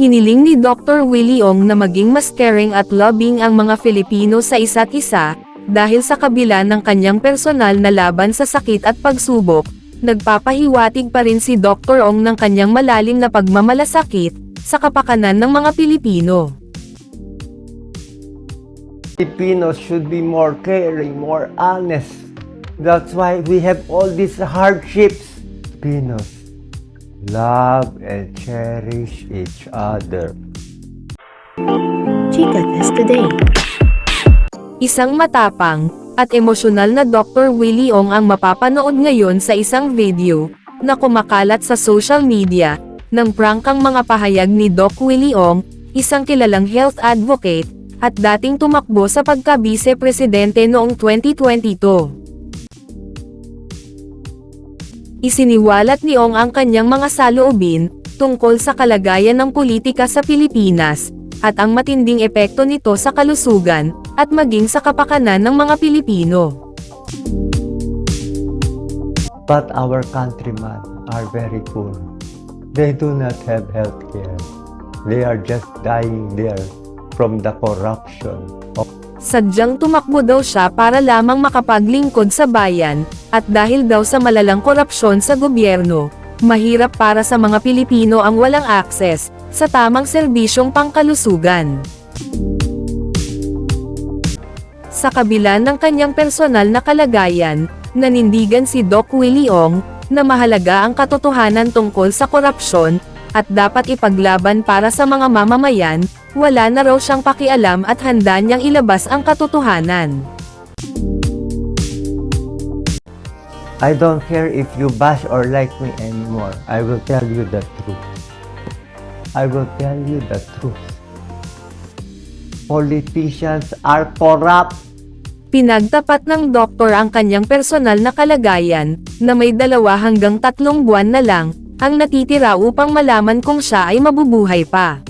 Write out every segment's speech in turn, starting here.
Hiniling ni Dr. Willie Ong na maging mas caring at loving ang mga Filipino sa isa't isa, dahil sa kabila ng kanyang personal na laban sa sakit at pagsubok, nagpapahiwatig pa rin si Dr. Ong ng kanyang malalim na pagmamalasakit, sa kapakanan ng mga Pilipino. Filipinos should be more caring, more honest. That's why we have all these hardships. Filipinos, love and cherish each other. Chika Test Today. Isang matapang, at emosyonal na Dr. Willie Ong ang mapapanood ngayon sa isang video, na kumakalat sa social media, ng prangkang mga pahayag ni Doc Willie Ong, isang kilalang health advocate, at dating tumakbo sa pagka-vice-presidente noong 2022. Isiniwalat ni Ong ang kanyang mga saloobin, tungkol sa kalagayan ng politika sa Pilipinas, at ang matinding epekto nito sa kalusugan, at maging sa kapakanan ng mga Pilipino. But our countrymen are very poor. They do not have health care. They are just dying there from the corruption of Sadyang tumakbo daw siya para lamang makapaglingkod sa bayan, at dahil daw sa malalang korupsyon sa gobyerno, mahirap para sa mga Pilipino ang walang akses sa tamang serbisyong pangkalusugan. Sa kabila ng kanyang personal na kalagayan, nanindigan si Doc Willie Ong, na mahalaga ang katotohanan tungkol sa korupsyon, at dapat ipaglaban para sa mga mamamayan, wala na raw siyang pakialam at handa niyang ilabas ang katotohanan. I don't care if you bash or like me anymore. I will tell you the truth. I will tell you the truth. Politicians are corrupt. Pinagtapat ng doktor ang kanyang personal na kalagayan, na may dalawa hanggang tatlong buwan na lang, ang natitira upang malaman kung siya ay mabubuhay pa.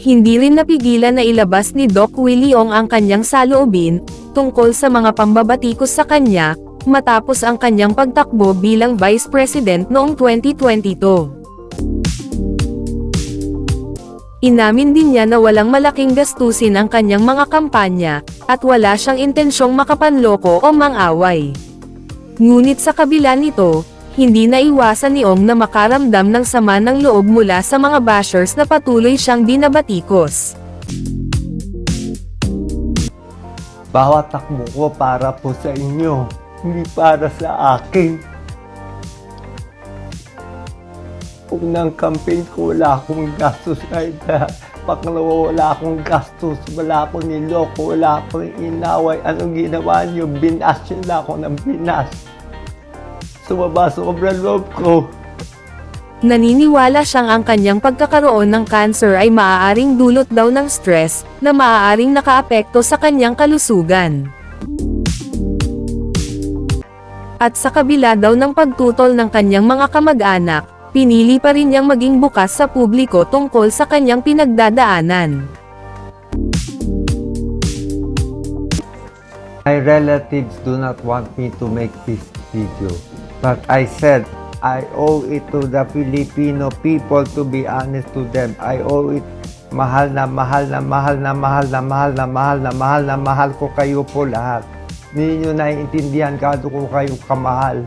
Hindi rin napigilan na ilabas ni Doc Willie Ong ang kanyang saloobin, tungkol sa mga pambabatikos sa kanya, matapos ang kanyang pagtakbo bilang Vice President noong 2022. Inamin din niya na walang malaking gastusin ang kanyang mga kampanya, at wala siyang intensyong makapanloko o mang-away. Ngunit sa kabila nito, hindi naiwasan ni Ong na makaramdam ng sama ng loob mula sa mga bashers na patuloy siyang binabatikos. Bawat takbo ko para po sa inyo, hindi para sa akin. Unang campaign ko, wala akong gastos kahit na pangalawa, wala akong gastos, wala akong niloko, wala akong inaway. Anong ginawa niyo? Binas niyo na ako ng binas. Sumaba sobrang loob ko. Naniniwala siyang ang kanyang pagkakaroon ng cancer ay maaaring dulot daw ng stress, na maaaring nakaapekto sa kanyang kalusugan. At sa kabila daw ng pagtutol ng kanyang mga kamag-anak, pinili pa rin niyang maging bukas sa publiko tungkol sa kanyang pinagdadaanan. My relatives do not want me to make this video. But I said, I owe it to the Filipino people to be honest to them. I owe it mahal na mahal na mahal na mahal na mahal na mahal na mahal na mahal ko kayo po lahat. Hindi nyo naiintindihan kado ko kayo kamahal.